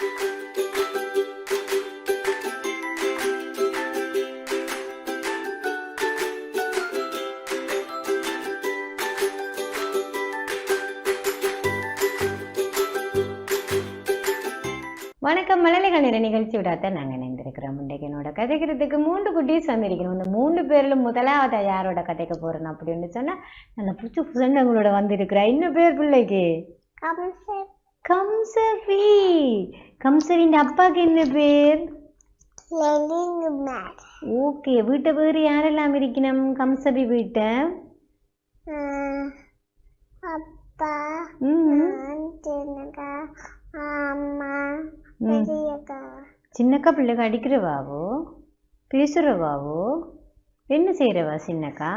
வணக்கம் மழலைகள் நிற நிகழ்ச்சியோட நாங்கள் இணைந்திருக்கிறோம். இன்றைக்கு என்னோட கதைக்கிறதுக்கு மூன்று குட்டீஸ் வந்திருக்கணும். இந்த மூணு பேர்ல முதலாவது யாரோட கதைக்க போறேன் அப்படின்னு சொன்னா நல்ல புதுசு புதுண்டங்களோட வந்திருக்கிறா. இன்னும் பேர் பிள்ளைக்கு? கம்சன். கம்சவின் அப்பாக்கு என்ன பேர்? ஓகே வீட்டை வேறு யாரெல்லாம் இருக்கணும் கம்சவி வீட்டை. அப்பா சின்னக்கா பிள்ளைக்கு அடிக்கிறவாவோ? பேசுறவாவோ? என்ன செய்யறவா சின்னக்கா?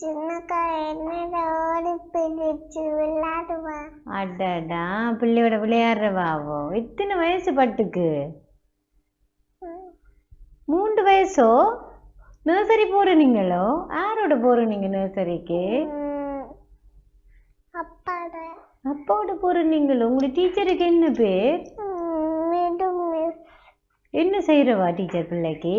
சின்னக்கா என்னோட பிடிச்சு விளையாடுவா. அடடா பிள்ளையோட விளையாடுறவாவோ எத்தனை வயசு பட்டுக்கு? மூன்று வயசோ? நர்சரி போற நீங்களோ யாரோட போற நீங்க நர்சரிக்கு அப்பாட. அப்பாவோட போற நீங்களோ உங்களோட டீச்சருக்கு என்ன பேர்? என்ன செய்யறவா டீச்சர் பிள்ளைக்கு?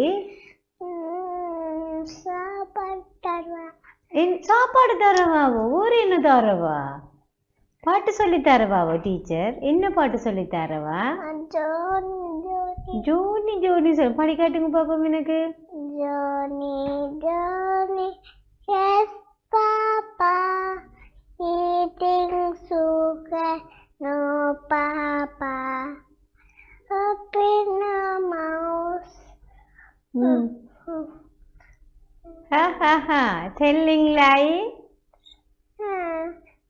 என் சாப்பாடு தரவாவோ? ஊர் என்ன தரவா? பாட்டு சொல்லி தரவாவோ டீச்சர்? என்ன பாட்டு சொல்லி தரவா? ஜோனி ஜோனி. ஜோனி ஜோனி சொல். பாடி காட்டுங்க பாப்போம் எனக்கு. Johnny, Johnny, yes, Papa. Eating sugar, no. Up in a mouse. Hmm ha ha ha telling lie Uh,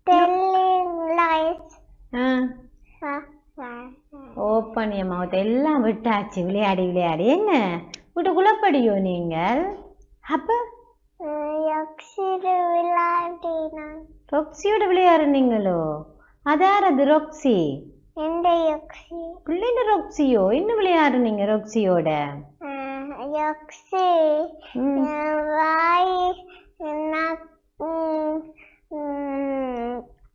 telling lies. Ah Ha, ha, ha. Open N mouth எல்லாம் விட்டாச்சு. விளையாடி விளையாடி. என்ன? வீட்டுக்குள்ள படியோ நீங்கள்? அப்ப? ரொக்ஸியோட விளையாடுனீங்களோ அதார் அது ரொக்ஸி பிள்ளைங்க ரொக்ஸியோ என்ன விளையாடுனீங்க ரொக்ஸியோட யக்ஷி வாய்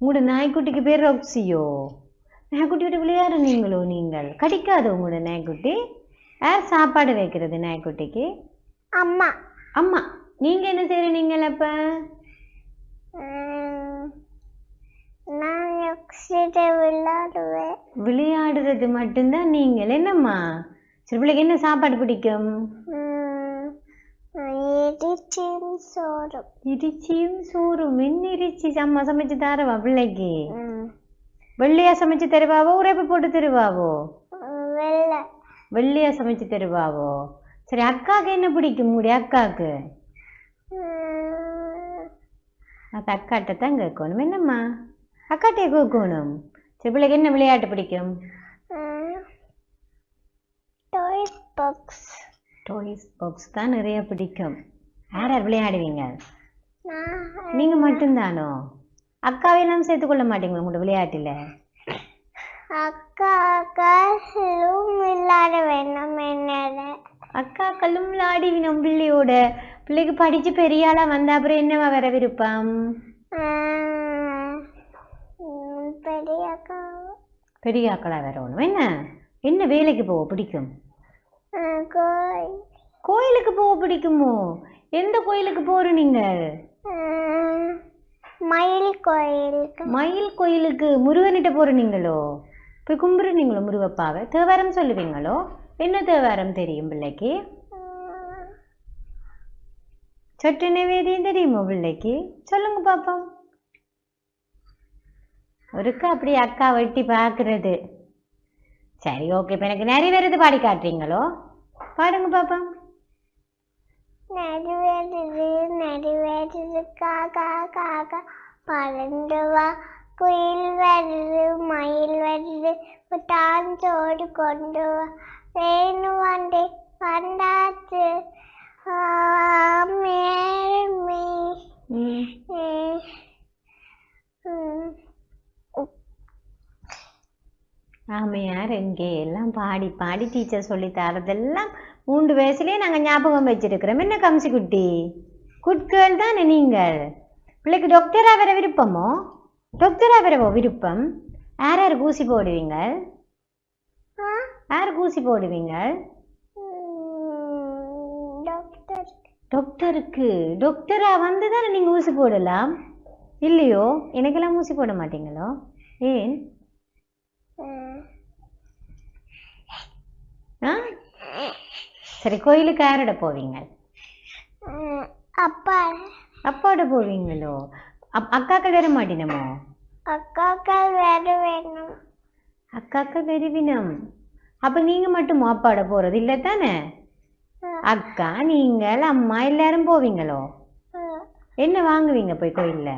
உங்களோட நாய்க்குட்டிக்கு பேர் ரொக்ஸியோ நாய்க்குட்டியோட விளையாடுனீங்களோ நீங்கள் கடிக்காதோ உங்களோட நாய்க்குட்டி? யார் சாப்பாடு வைக்கிறது நாய்க்குட்டிக்கு? அம்மா. அம்மா. நீங்க என்ன அப்ப? யக்ஷிட்ட விளையாடுவேன். விளையாடுறது மட்டும்தான் நீங்கள். என்னம்மா? சரி பிள்ளைக்கு என்ன சாப்பாடு பிடிக்கும்? ம், இடிச்சின் சோறு இறைச்சியும் சோறும். என்ன இறைச்சி அம்மா சமைச்சு தரவா பிள்ளைக்கு? வெள்ளையா சமைச்சு தருவாவோ? உரைப்பு போட்டு தருவாவோ? வெள்ளை. வெள்ளையா சமைச்சு தருவாவோ? சரி அக்காவுக்கு என்ன பிடிக்கும் உங்களுடைய அக்காவுக்கு அது அக்காட்ட தான் கேட்கணும். என்னம்மா? அக்காட்டே கேட்கணும். சரி பிள்ளைக்கு என்ன விளையாட்டு பிடிக்கும் ம், box டாய்ஸ் பாக்ஸ் தான் நிறைய பிடிக்கும். யார் யார் விளையாடுவீங்க? நான் நீங்க மட்டும்தானோ? அக்காவையெல்லாம் சேர்த்துக்கொள்ள மாட்டீங்களா உங்களோட விளையாட்டுல? அக்கா அக்காலும் விளையாட வேண்டாம் என்னோட. அக்கா கல்லும் விளையாடி நம்ம பிள்ளையோட. பிள்ளைக்கு படிச்சு பெரிய ஆளா வந்த அப்புறம் என்னவா வர விருப்பம்? பெரிய அக்கா பெரிய ஆக்களா வரணும் என்ன? என்ன வேலைக்கு போக பிடிக்கும்? கோயிலுக்கு போக பிடிக்குமோ? எந்த கோயிலுக்கு போற நீங்க? மயில் கோயிலுக்கு. மயில் கோயிலுக்கு முருகன்கிட்ட போற நீங்களோ? போய் கும்பிடுறீங்களோ முருகப்பாவை? தேவாரம் சொல்லுவீங்களோ? என்ன தேவாரம் தெரியும் பிள்ளைக்கு? சொட்டு நிவேதியம் தெரியுமோ பிள்ளைக்கு? சொல்லுங்க பாப்போம். ஒருக்கா அப்படி அக்கா வெட்டி பார்க்கறது சரி ஓகே இப்போ எனக்கு நிறைய வருது பாடி காட்டுறீங்களோ? பாடுங்க பாப்போம் நடுவேடுது நடுவேடுது காக்கா காக்கா பறந்து வா குயில் வருது மயில் வருது டான்ஸோடு கொண்டு வா பாடி பாடி டீச்சர் சொல்லி தரதெல்லாம் மூன்று வயசுலயே நாங்கள் ஞாபகம் வச்சிருக்கிறோம். என்ன கம்சி குட்டி? குட் கேர்ள் தானே நீங்கள். பிள்ளைக்கு டாக்டராக வர விருப்பமோ? டாக்டராக வரவோ விருப்பம்? யார் யாருக்கு ஊசி போடுவீங்க ஆ ஊசி போடுவீங்க டாக்டர் டாக்டருக்கு டாக்டரா வந்து தானே நீங்க ஊசி போடலாம்? இல்லையோ எனக்கெல்லாம் ஊசி போட மாட்டீங்களோ? ஏன்? சரி கோயிலுக்கு யாரோட போவீங்க அப்பா. அப்பாவோட போவீங்களோ? அக்காக்கள் வர மாட்டினமோ? அக்காக்கா வேற வேணும். அக்காக்கு வெறிவினம் அப்ப நீங்க மட்டும் அப்பாவோட போறது இல்ல தானே? அக்கா நீங்கள் அம்மா எல்லாரும் போவீங்களோ? என்ன வாங்குவீங்க போய் கோயில்ல?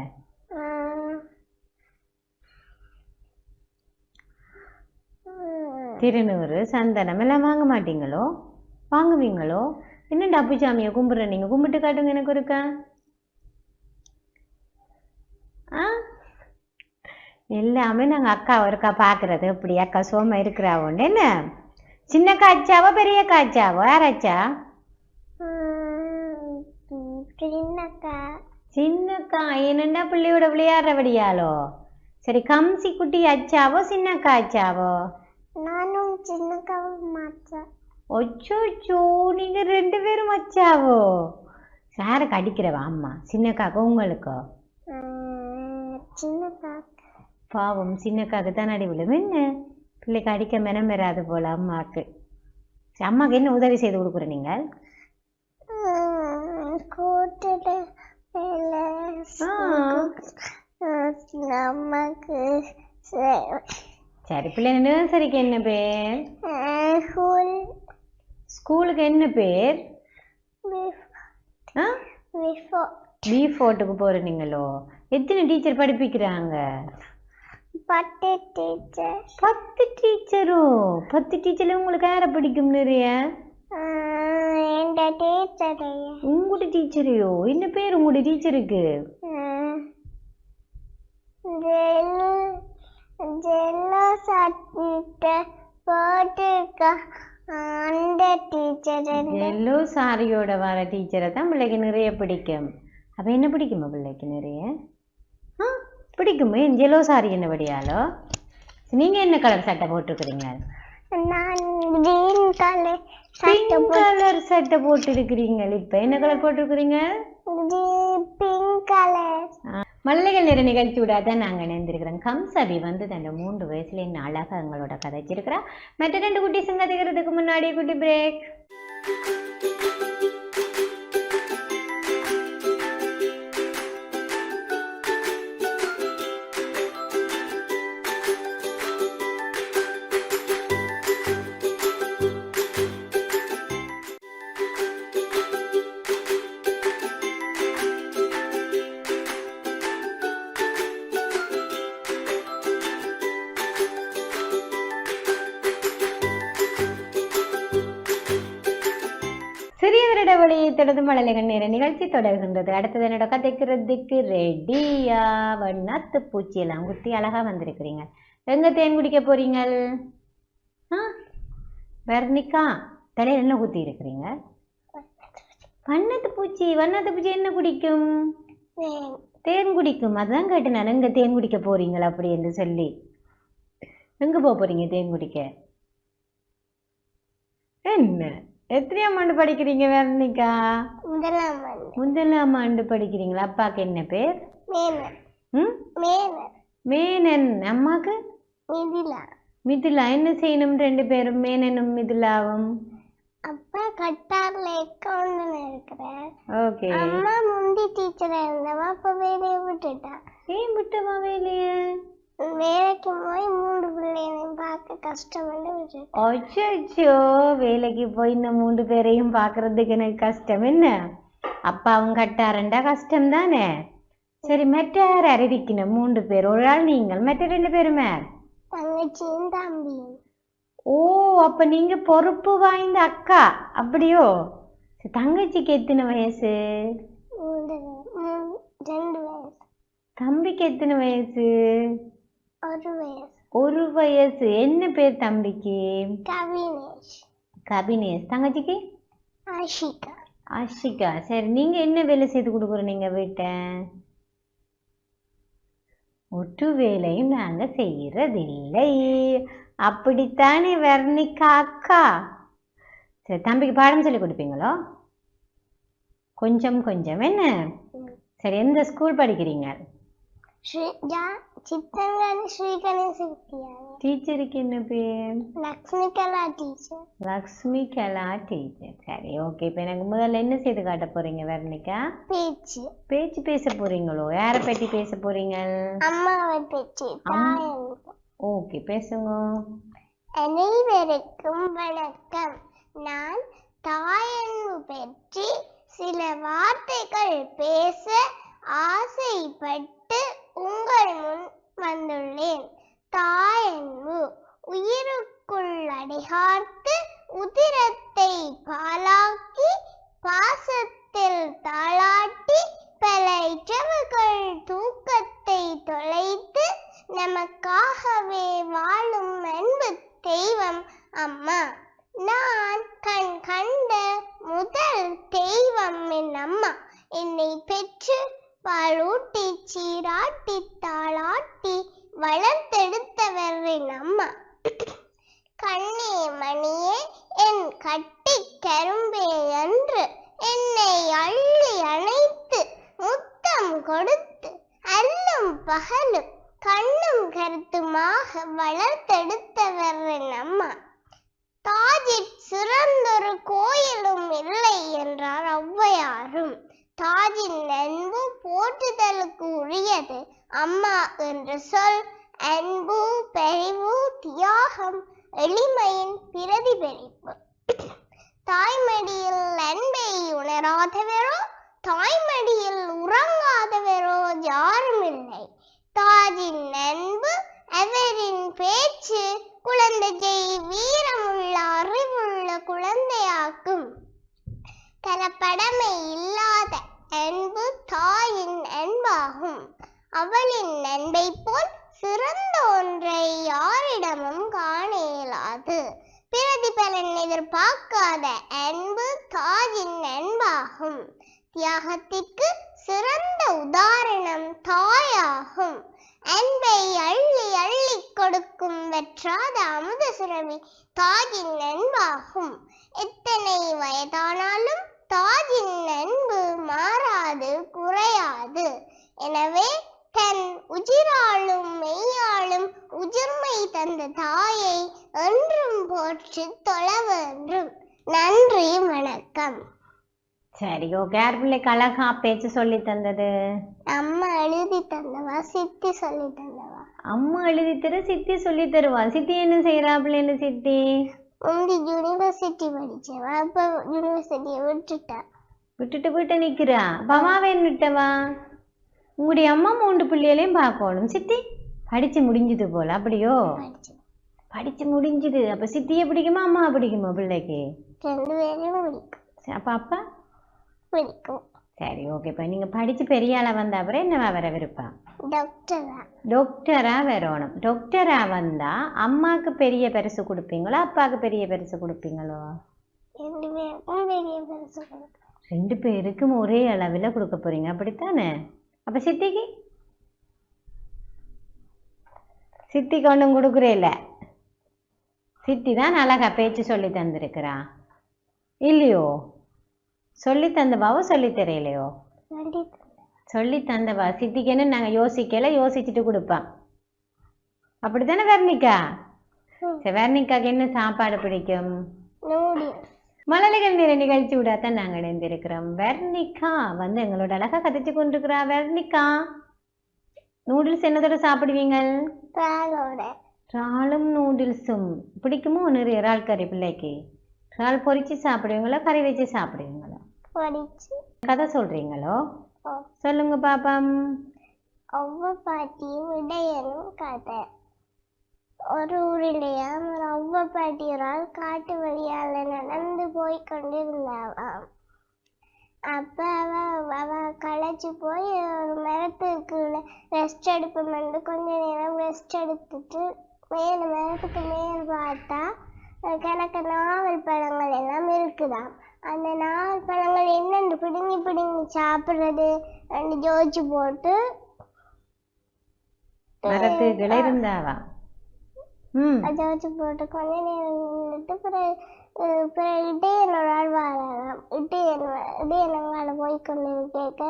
திருநூறு சந்தனம் எல்லாம் வாங்க மாட்டீங்களோ? வாங்குவீங்களோ? என்ன டப்பு சாமியை கும்பிட்ற? நீங்க கும்பிட்டு காட்டுங்க எனக்கு ஒருக்கா. ஆ? எல்லாமே நாங்க அக்கா ஒருக்கா பாக்குறது. இப்படி அக்கா சோமா இருக்கிறாவோன்னு. என்ன? சின்ன காய்ச்சாவோ பெரிய காய்ச்சாவோ? யாராச்சா சின்னக்கா சின்னக்கா என்னண்டா பிள்ளையோட விளையாடுறபடியாலோ சரி கம்சி குட்டி அச்சாவோ சின்ன காய்ச்சாவோ நானும் சின்னக்காவும் மாற்றேன் ஒச்சோச்சோ நீங்க ரெண்டு பேரும் அச்சாவோ சாருக்கு அடிக்கிறவா அம்மா? சின்னக்காக்கோ உங்களுக்கோ? சின்னக்கா பாவம் சின்னக்காக்கு தான் அடி விழும். என்ன? பிள்ளைக்கு அடிக்க மெனம் வராது போல அம்மாக்கு. சரி, அம்மாக்கு என்ன உதவி செய்து கொடுக்குற நீங்க கூட்டுல ஆ. நமக்கு சரி பிள்ளை நர்சரிக்கு என்ன பேர்? ஸ்கூல் ஸ்கூலுக்கு என்ன பேர்? பி ஃபோர்ட்டுக்கு போகிறீங்களோ எத்தனை டீச்சர் படிப்பிக்கிறாங்க? பட்டு டீச்சர் பத்து டீச்சரோ பத்து டீச்சர்ல உங்களுக்கு யாரை பிடிக்கும் நிறைய? உங்களோட டீச்சரையோ என்ன பேர் உங்களோட டீச்சருக்கு ஜெல்லோ சட்டை போட்டிருக்கா அந்த டீச்சர் எல்லோ சாரியோட வர டீச்சரை தான் பிள்ளைக்கு நிறைய பிடிக்கும் அப்போ என்ன பிடிக்குமா பிள்ளைக்கு நிறைய ஆ பிடிக்குமே எல்லோ சாரி என்ன படியாலோ நீங்கள் என்ன கலர் சட்டை போட்டிருக்கிறீங்க நான் கிரீன் கலர் சட்டை கலர் சட்டை போட்டிருக்கிறீங்க இப்போ என்ன கலர் போட்டிருக்கிறீங்க பிங்க் கலர் மல்லிகை நிற நிகழ்ச்சி தான் நாங்கள் இணைந்திருக்கிறோம். கம்சபி வந்து தன்னோட மூன்று வயசுல என்ன அழகாக எங்களோட கதைச்சிருக்கிறா. மற்ற ரெண்டு குட்டி சங்கதிக்கிறதுக்கு முன்னாடி குட்டி பிரேக் சிறியவரிட வழியை தொடர்ந்து மழலைகள் நேர நிகழ்ச்சி தொடர்கின்றது. அடுத்தது என்னோட கதைக்கிறதுக்கு ரெடியா வண்ணாத்து பூச்சி எல்லாம் குத்தி அழகா வந்திருக்கிறீங்க. எங்க தேன் குடிக்க போறீங்க ஆ? வர்ணிக்கா தலையில என்ன குத்தி இருக்கிறீங்க? வண்ணத்து பூச்சி வண்ணத்து பூச்சி என்ன குடிக்கும்? தேன். குடிக்கும். அதான் கேட்டேன் நான். எங்க தேன் குடிக்க போறீங்களா அப்படி என்று சொல்லி. எங்க போக போறீங்க தேன் குடிக்க? என்ன? எத்தனையாம் ஆண்டு படிக்கிறீங்க வர்ணிகா? முதலாம் வந்து முதலாம் ஆண்டு படிக்கிறீங்களா? அப்பாக்கு என்ன பேர்? மேனர் ம்? மேனன். அம்மாக்கு? மிதிலா. மிதிலா. என்ன செய்யணும் ரெண்டு பேரும்? மேனனும் மிதிலாவும்? அப்பா கட்டார்ல அக்கௌண்ட் இருக்கிறார். ஓகே. அம்மா முந்தி டீச்சரா இருந்தவா அப்ப வேலையை விட்டுட்டா. ஏன் விட்டமா வேலைய? அச்சோ வேலைக்கு போய் இந்த மூன்று பேரையும் பார்க்கறதுக்கு எனக்கு கஷ்டம். என்ன? அப்பாவும் கட்டாரண்டா கஷ்டம் தானே சரி யார் இருக்கணும் மூன்று பேர். ஒரு ஆள் நீங்கள் மற்ற ரெண்டு பேருமே? தங்கச்சியும் தம்பியும். ஓ அப்ப நீங்க பொறுப்பு வாய்ந்த அக்கா. அப்படியோ? தங்கச்சிக்கு எத்தனை வயசு. தம்பிக்கு எத்தனை வயசு? ஒரு வயசு. ஒரு வயசு. என்ன பேர் தம்பிக்கு? கவினேஷ். கபினேஷ் தங்கச்சிக்கு? ஆஷிகா. ஆஷிகா. சரி நீங்க என்ன வேலை செய்து கொடுக்குற நீங்க வீட்டை? ஒட்டு வேலையும் நாங்க செய்யறதில்லை அப்படித்தானே வர்ணிகா அக்கா? சரி தம்பிக்கு பாடம் சொல்லி கொடுப்பீங்களோ? கொஞ்சம் கொஞ்சம். என்ன? சரி எந்த ஸ்கூல் படிக்கிறீங்க? ஸ்ரீஜா சித்தங்கன் ஸ்ரீகணேச வித்யாலயா டீச்சருக்கு என்ன பேர் லக்ஷ்மி கலா டீச்சர் லக்ஷ்மி கலா டீச்சர் சரி ஓகே இப்போ எனக்கு முதல்ல என்ன செய்து காட்ட போறீங்க வர்ணிகா பேச்சு பேச்சு பேச போறீங்களோ யாரை பற்றி பேச போறீங்க அம்மாவை பற்றி தாயன் ஓகே பேசுங்க அனைவருக்கும் வணக்கம் நான் தாயன்பு பற்றி சில வார்த்தைகள் பேச ஆசைப்பட்டு உங்கள் முன் வந்துள்ளேன் தாயன்பு உயிருக்குள் அடிகார்த்து உதிரத்தை பாலாக்கி பாசத்தில் தாளாட்டி பல இரவுகள் தூக்கத்தை தொலைத்து நமக்காகவே வாழும் அன்பு தெய்வம் அம்மா நான் கண் கண்ட முதல் தெய்வம் என் அம்மா என்னை பெற்று பாலூட்டி சீராட்டி தாளாட்டி வளர்த்தெடுத்தவர் என் அம்மா கண்ணே மணியே என் கட்டி கரும்பே என்று என்னை அள்ளி அணைத்து முத்தம் கொடுத்து அல்லும் பகலும் கண்ணும் கருத்துமாக வளர்த்தெடுத்தவர் அம்மா தாஜிற் சிறந்தொரு கோயிலும் இல்லை என்றார் ஔவையாரும். தாஜின் அன்பு போற்றுதலுக்கு உரியது. அம்மா என்ற சொல் அன்பு பெரிவு தியாகம் எளிமையின் பிரதிபலிப்பு. தாய்மடியில் அன்பை உணராதவரோ தாய்மடியில் உறங்காதவரோ யாரும் இல்லை தாஜின் அன்பு அவரின் பேச்சு குழந்தையை வீரமுள்ள அறிவுள்ள குழந்தையாக்கும். கலப்படமை சரி ஓகே யார் பிள்ளைக்கு அழகா பேச்சு சொல்லி தந்தது. அம்மா எழுதி தந்தவா சித்தி சொல்லி தந்தவா? அம்மா எழுதி தர சித்தி சொல்லி தருவா. சித்தி என்ன செய்யறா பிள்ளைன்னு சித்தி? முந்தி யூனிவர்சிட்டி படிச்சவா இப்ப யூனிவர்சிட்டியை விட்டுட்டா? விட்டுட்டு விட்டு நிக்கிறா. பவாவே விட்டவா உங்களுடைய அம்மா மூன்று பிள்ளைகளையும் பார்க்கணும். சித்தி படிச்சு முடிஞ்சது போல அப்படியோ? படிச்சு. முடிஞ்சுது. அப்ப சித்தியை பிடிக்குமா அம்மா பிடிக்குமா பிள்ளைக்கு? ரெண்டு பேரையும் பிடிக்கும். அப்ப அப்பா? பிடிக்கும். சரி ஓகே இப்போ நீங்க படிச்சு பெரிய ஆளா வந்த அப்புறம் என்னவா வர விருப்பம்? டாக்டரா வரணும். டாக்டரா வந்தா அம்மாக்கு பெரிய பரிசு கொடுப்பீங்களோ அப்பாவுக்கு பெரிய பரிசு கொடுப்பீங்களோ? ரெண்டு பேருக்கும் பெரிய பரிசு கொடுக்கும். ரெண்டு பேருக்கும் ஒரே அளவில் கொடுக்க போறீங்க. அப்படித்தானே? அப்ப சித்திக்கு? சித்திக்கு ஒன்றும் கொடுக்குறேல்ல. சித்தி தான் அழகா பேச்சு சொல்லி தந்திருக்கிறா. இல்லையோ? சொல்லி தந்தவாவோ சொல்லி தெரியலையோ? சொல்லி தந்தவா? சித்திக்குன்னு நாங்கள் யோசிக்கல யோசிச்சுட்டு கொடுப்பான் அப்படித்தானே வர்ணிகா சரி வர்ணிகாக்கு என்ன சாப்பாடு பிடிக்கும்? மலர்கள் நிற நிகழ்ச்சி விடாதான் நாங்கள் இணைந்திருக்கிறோம். வர்ணிகா வந்து எங்களோட அழகா கதைச்சு கொண்டிருக்கிறா. வர்ணிகா நூடுல்ஸ் என்னதோட சாப்பிடுவீங்க இறாலும் நூடுல்ஸும். பிடிக்குமோ? நிறைய இறால் கறி பிள்ளைக்கு. இறால் பொரிச்சு சாப்பிடுவீங்களோ? கறி வச்சு சாப்பிடுவீங்களோ? படிச்சு கதை சொல்றீங்களோ? சொல்லுங்க பாப்பம். ஒவ்வொரு பாட்டியும் இடையனும் கதை. ஒரு ஊரிலேயே ஒரு ஒவ்வொரு பாட்டி ஒரு ஆள் காட்டு வழியால நடந்து போய் கொண்டிருந்தாவாம். அப்ப அவ அவ களைச்சு போய் ஒரு மரத்துக்கு ரெஸ்ட் எடுப்போம்னு கொஞ்ச நேரம் ரெஸ்ட் எடுத்துட்டு மேல் மரத்துக்கு மேல் பார்த்தா அஹ் கிடக்க நாவல் பழங்கள் எல்லாம் இருக்குதாம். அந்த நாவல் பழங்கள் என்னென்று பிடுங்கி பிடுங்கி சாப்பிடுறது ஜோதிச்சு போட்டு மரத்துக்குள்ள இருந்தாவா ம். அதை வச்சு போட்டு கொஞ்ச நேரம் நின்றுட்டு பிறகு பிறகு ஒரு ஆள் வாழலாம். இடையன் வ- இடையனங்கால போய் கொண்டு கேட்க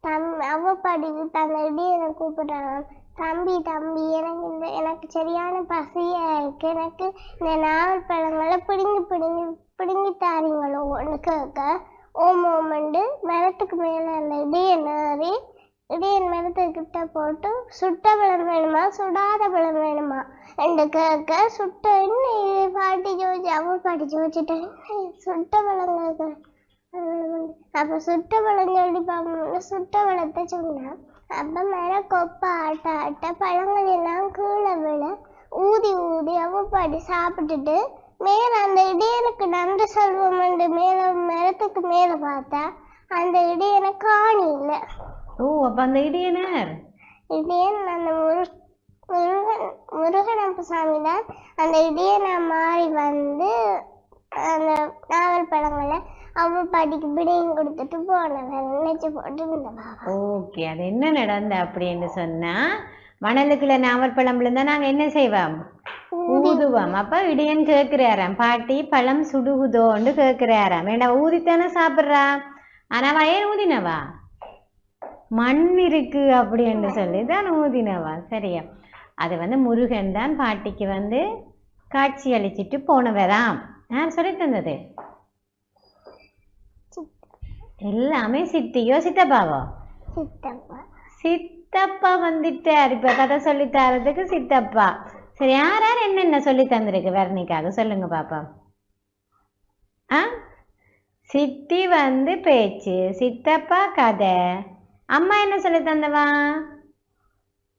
தம் அவ படிக்கு தந்த இடையனை கூப்பிடுறாங்க தம்பி தம்பி எனக்கு இந்த எனக்கு சரியான பசியா இருக்கு. எனக்கு இந்த நாவல் பழங்களை பிடுங்கி பிடுங்கி பிடுங்கி தாரீங்களோன்னு கேட்க ஓம் ஓமண்டு மரத்துக்கு மேலே அந்த இடியன் ஏறி இடியன் மரத்துக்கிட்ட போட்டு சுட்ட பழம் வேணுமா? சுடாத பழம் வேணுமா? என்று கேட்க சுட்ட என்ன இது? பாட்டி ஜோதி அவன் பாட்டி ஜோதிச்சுட்டு சுட்ட பழம் கேட்க அப்போ சுட்ட பழம் சொல்லி பார்க்கணும்னு சுட்ட பழத்தை சொன்னான் அப்போ மர கொப்ப ஆட்ட ஆட்ட பழங்கள் எல்லாம் கீழே விழ ஊதி ஊதி அவன் பாட்டி சாப்பிட்டுட்டு மேல அந்த இடையனுக்கு நன்றி சொல்வோம்னு மேல மரத்துக்கு மேல பார்த்தா அந்த இடையனை காணி இல்லை. ஓ அப்ப அந்த இடியனர்? இடையன் அந்த முரு முருகன் முருகனப்ப சாமி தான் அந்த இடையனை மாறி வந்து அந்த நாவல் பழங்களை அவ பாட்டிக்கு பிடியும் கொடுத்துட்டு போனவன் நினைச்சு போட்டு ஓகே அது என்ன நடந்த அப்படின்னு சொன்னா மணலுக்குள்ள நாவல் பழம் விழுந்தா நாங்க என்ன செய்வோம்? ஊதுவோம். அப்ப இடியன் கேக்குறாராம். பாட்டி பழம் சுடுகுதோன்னு கேக்குறாராம். ஏண்டா ஊதித்தானே சாப்பிடுறா? ஆனா ஏன் ஊதினவா? மண் இருக்கு அப்படின்னு சொல்லி தான் ஊதினவா. சரியா. அது வந்து முருகன் தான் பாட்டிக்கு வந்து காட்சி அளிச்சிட்டு போனவராம். யார் சொல்லி தந்தது? எல்லாமே சித்தியோ சித்தப்பாவோ? சித்தப்பா. சித்தப்பா வந்துட்டார் இப்ப கதை சொல்லி தரதுக்கு சித்தப்பா. சரி யார் யார் என்னென்ன சொல்லி தந்திருக்கு வர்ணிக்காக? சொல்லுங்க பாப்பா. ஆ? சித்தி வந்து பேச்சு சித்தப்பா கதை. அம்மா என்ன சொல்லி தந்தவா?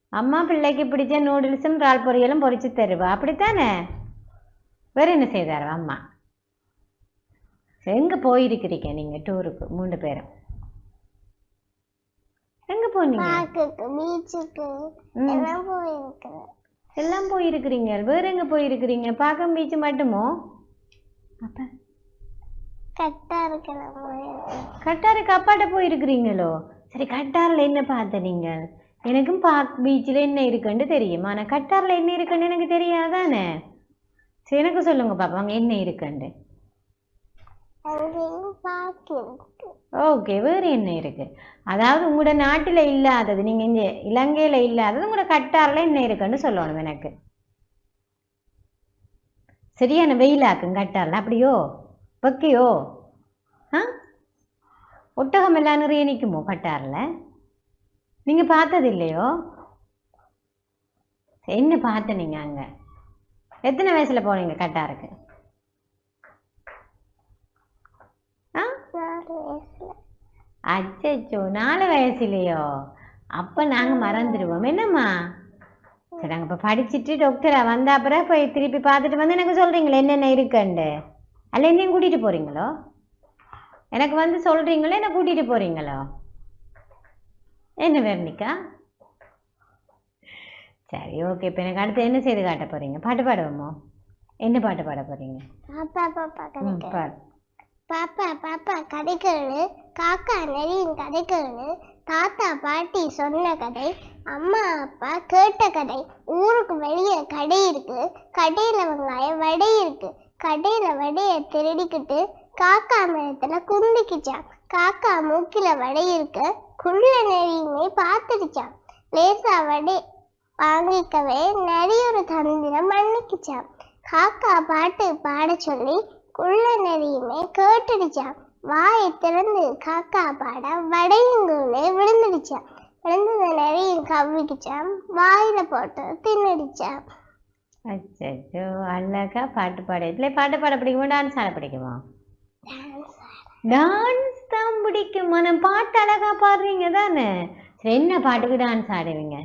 அம்மா பிள்ளைக்கு பிடிச்ச நூடுல்ஸும் இறால் பொரியலும் பொறிச்சு தருவா. அப்படித்தானே? வேற என்ன செய்தார் அம்மா? எங்க போயிருக்கிறீங்க நீங்க டூருக்கு மூணு பேரும்? எங்க போனீங்க? பீச்சுக்கு. எல்லாம் போயிருக்கிறேன். எல்லாம் போயிருக்கிறீங்க. வேற எங்க போயிருக்கிறீங்க? பாக்கம் பீச் மட்டுமோ? அப்ப? கட்டா இருக்கிற போயிருக்கிறேன் கட்டாருக்கு அப்பாட்ட போயிருக்கிறீங்களோ? சரி கட்டாரில் என்ன பார்த்த நீங்க? எனக்கும் பாக் பீச்சில் என்ன இருக்குன்னு தெரியும்? ஆனா கட்டாரில் என்ன இருக்குன்னு எனக்கு தெரியாதானே? சரி எனக்கு சொல்லுங்க பாப்பா. அங்க என்ன இருக்குன்னு. அங்கேயும் பார்க்கு இருக்கு ஓகே வேறு என்ன இருக்கு? அதாவது உங்களோட நாட்டில் இல்லாதது நீங்க இங்க இலங்கையில இல்லாதது உங்களோட கட்டாரில் என்ன இருக்குன்னு சொல்லணும் எனக்கு. சரியான வெயிலாக்கும் கட்டாரில் அப்படியோ? வைக்கையோ? ஆ? ஒட்டகம் எல்லாம் நிறைய நிற்குமோ கட்டாரில்? நீங்க பார்த்தது இல்லையோ? என்ன பார்த்த நீங்க எத்தனை வயசுல போனீங்க கட்டாருக்கு ஆ நாலு வயசுல அச்சச்சோ நாலு வயசுலையோ? அப்ப நாங்க மறந்துடுவோம். என்னம்மா? சரி நாங்க இப்ப படிச்சுட்டு டாக்டரா வந்த அப்புறம் போய் திருப்பி பார்த்துட்டு வந்து எனக்கு சொல்றீங்களே என்னென்ன இருக்குண்டு அல்ல என்னையும் கூட்டிட்டு போறீங்களோ? எனக்கு வந்து சொல்றீங்களோ என்ன கூட்டிட்டு போறீங்களோ? என்ன வெர்னிக்கா சரி ஓகே இப்போ எனக்கு அடுத்து என்ன செய்து காட்ட போறீங்க? பாட்டு பாடுவோமோ என்ன பாட்டு பாட போறீங்க? பாப்பா பாப்பா பாப்பா பாப்பா காக்கா நரியின் கதைகள் தாத்தா பாட்டி சொன்ன கதை அம்மா அப்பா கேட்ட கதை ஊருக்கு வெளியே கடை இருக்கு கடையில வெங்காய வடை இருக்கு கடையில வடைய திருடிக்கிட்டு காக்கா மரத்துல குந்திக்கிச்சான் காக்கா மூக்கில வடை இருக்கு குள்ள நரியுமே பார்த்துடுச்சான். லேசா வடை வாங்கிக்கவே ஒரு தந்திரம் மன்னிக்குச்சான். காக்கா பாட்டு பாட சொல்லி குள்ள நரியுமே கேட்டுடுச்சான் வாயை திறந்து காக்கா பாட வடையுங்குள்ளே விழுந்துடுச்சான் விழுந்தத நரியும் கவ்விக்குச்சான் வாயில போட்டு தின்னுடுச்சான் அச்சோ அழகா பாட்டு பாட. இல்லை பாட்டு பாட பிடிக்குமா? டான்ஸ் ஆட பிடிக்குமா? டான்ஸ் தான் பிடிக்குமா. நான் பாட்டு அழகா பாடுறீங்க தானே? சரி என்ன பாட்டுக்கு டான்ஸ் ஆடுவீங்க?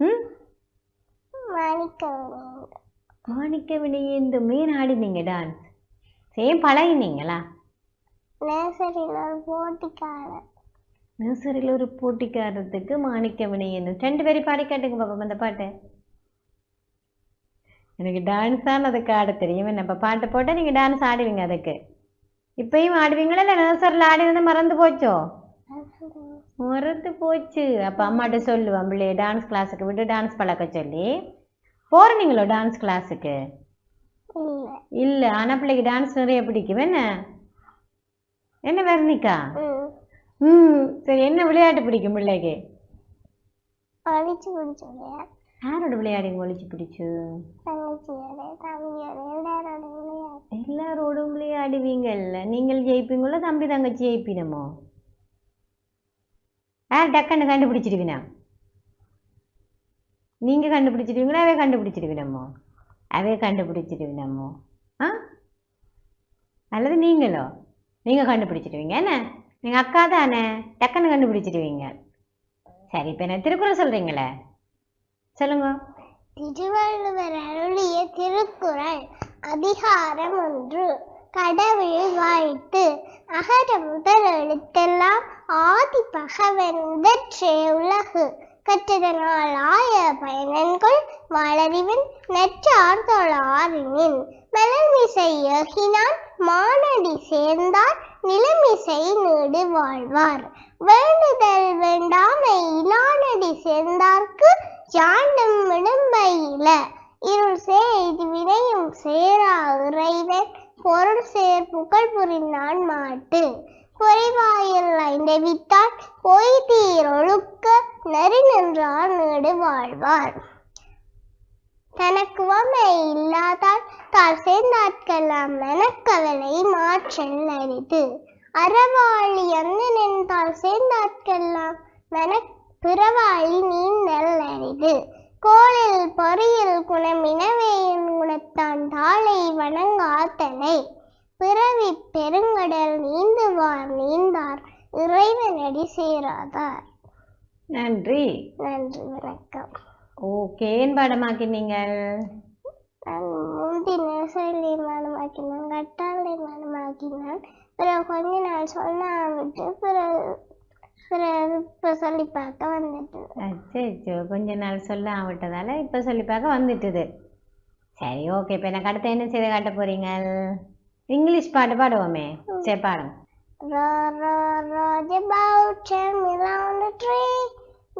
ம்? மாணிக்க வினியந்த மீன் ஆடினீங்க டான்ஸ் சேம் பழகினீங்களா? நேசரியில் ஒரு போட்டிக்கார நர்சரியில் ஒரு போட்டிக்காரத்துக்கு மாணிக்க வினியன் ரெண்டு பேரும் பாடி காட்டுங்க பாப்பா அந்த பாட்டை. எனக்கு டான்ஸ் அதுக்கு ஆட தெரியும். என்ன இப்போ பாட்டு போட்டால் நீங்கள் டான்ஸ் ஆடுவீங்க அதுக்கு. இப்பயும் ஆடுவீங்களா இல்லை நர்சரியில் ஆடினது மறந்து போச்சோ? மறந்து போச்சு. அப்போ அம்மாட்ட சொல்லுவேன் பிள்ளைய டான்ஸ் கிளாஸுக்கு விட்டு டான்ஸ் பழக்க சொல்லி. போறீங்களோ டான்ஸ் கிளாஸுக்கு இல்ல இல்ல ஆனா பிள்ளைக்கு டான்ஸ் நிறைய பிடிக்கும். என்ன? என்ன வர்ணிக்கா ம். சரி என்ன விளையாட்டு பிடிக்கும் பிள்ளைக்கு? அழிச்சு குடிச்சோடைய யாரோட விளையாடுங்க ஒழிச்சு பிடிச்சு? விளையாட்டு. எல்லாரோடும் விளையாடுவீங்கல்ல. நீங்கள் ஜெயிப்பீங்களோ தம்பி தங்கச்சி ஜெயிப்பினமோ யார் டக்குன்னு கண்டுபிடிச்சிடுவினா? நீங்க கண்டுபிடிச்சிடுவீங்களோ அவே கண்டுபிடிச்சிடுவினமோ அவே நம்ம ஆ? அல்லது நீங்களோ? நீங்கள் கண்டுபிடிச்சிடுவீங்க என்ன? நீங்கள் அக்கா தானே? டக்குன்னு கண்டுபிடிச்சிடுவீங்க. சரி இப்போ என்ன திருக்குறள் சொல்கிறீங்களே சொல்லுங்க. திருவள்ளுவர் அருளிய திருக்குறள் அதிகாரம் ஒன்று. கடவுள் வாழ்த்து அகர முதல் எழுத்தெல்லாம் ஆதி பகவன் உலகு. கற்றதனால் ஆய பயனன்கள் வளரிவன் நற்றார் ஆறினின் மலர்மிசை ஏகினான் மானடி சேர்ந்தார் நிலமிசை நீடு வாழ்வார். வேண்டுதல் வேண்டாமை இலானடி சேர்ந்தார்க்கு யாண்டும் விடும்பையில. இருள் செய்தி வினையும் சேரா இறைவன் பொருள் சேர் புகழ் புரிந்தான் மாட்டு. பொறிவாயில் ஐந்தவித்தான் பொய் தீர் ஒழுக்க நெறி நின்றார் நீடு வாழ்வார். தனக்கு வமை இல்லாதால் தால் சேர்ந்தாட்கெல்லாம் மனக்கவலை மாற்றல் அரிது. அறவாளி அந்த நின்றால் சேர்ந்தாட்கெல்லாம் மன பிறவாளி நீந்தல் அரிது. கோளில் பொறியில் குணமினவேயும் குணத்தான் தாளை வணங்காத்தனை பிறவி பெருங்கடல் நீந்துவார் நீந்தார் இறைவனடி சேராதார். நன்றி. நன்றி வணக்கம். ஓகே ஏன் பாடமாக்கினீங்கள்? நான் முந்தின சொல்லி மனமாக்கினான் கட்டாளை மனமாக்கினான் பிறகு கொஞ்ச நாள் சொன்னா விட்டு பிறகு பிறகு இப்போ சொல்லி பார்க்க வந்துட்டு அச்சோ கொஞ்ச நாள் சொல்ல விட்டதால இப்போ சொல்லி பார்க்க வந்துட்டுது. சரி ஓகே. இப்போ எனக்கு அடுத்து என்ன செய்து காட்ட போறீங்க இங்கிலீஷ் பாட்டு பாடுவோமே சரி பாடுங்க Raw, raw, raw, the boat me round the tree.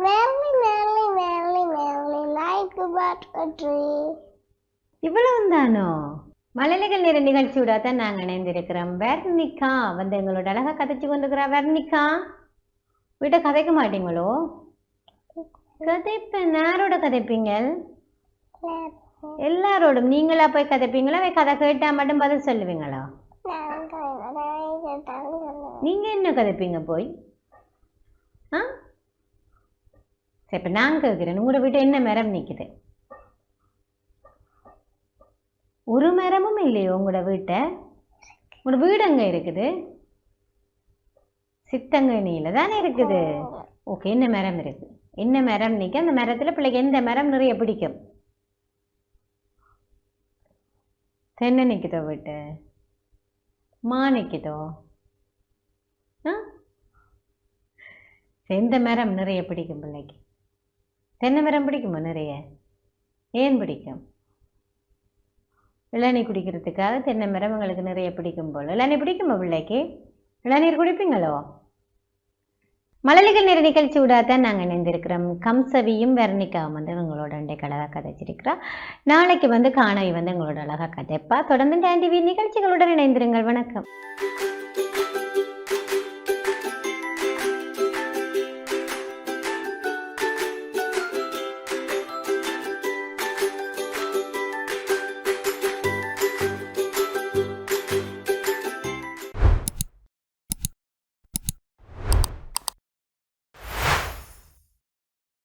Merrily, merrily, merrily, like a buttertree. இவ்வளவு தானோ மலைகள் நேர நிகழ்ச்சி விடாதான் நாங்கள் இணைந்திருக்கிறோம். வர்ணிகா வந்து எங்களோட அழகா கதைச்சு கொண்டிருக்கிறா. வர்ணிகா வீட்டை கதைக்க மாட்டீங்களோ? கதைப்பேன் யாரோட கதைப்பீங்கள்? எல்லாரோடும். நீங்களா போய் கதைப்பீங்களா? கதை கேட்டா மட்டும் பதில் சொல்லுவீங்களா? நீங்க என்ன கதைப்பீங்க போய்? ஆ? சரி இப்ப நான் கேட்கிறேன். உங்களோட வீட்டை என்ன மரம் நிக்குது? ஒரு மரமும் இல்லையோ உங்களோட வீட்டை? உங்களோட வீடு அங்க இருக்குது? சித்தங்கனியில தானே இருக்குது. ஓகே என்ன மரம் இருக்கு? என்ன மரம் நிக்க? அந்த மரத்துல பிள்ளைக்கு எந்த மரம் நிறைய பிடிக்கும்? தென்னை நிக்குதோ வீட்டு? மா நிக்குதோ? ஆ? எந்த மரம் நிறைய பிடிக்கும் பிள்ளைக்கு. தென்னை மரம் பிடிக்குமா நிறைய? ஏன் பிடிக்கும்? இளநீர் குடிக்கிறதுக்காக தென்னை மரம் உங்களுக்கு நிறைய பிடிக்கும் போல. இளநீர் பிடிக்குமா பிள்ளைக்கு? இளநீர் குடிப்பீங்களோ? மழலைகள் நிற நிகழ்ச்சி விடாதான் நாங்கள் இணைந்திருக்கிறோம். கம்சவியும் வர்ணிகாவும் வந்து உங்களோட அண்டை அழகாக கதைச்சிருக்கிறா. நாளைக்கு வந்து காணவி வந்து உங்களோட அழகாக கதைப்பா. தொடர்ந்து டான் டிவி நிகழ்ச்சிகளுடன் இணைந்திருங்கள். வணக்கம்.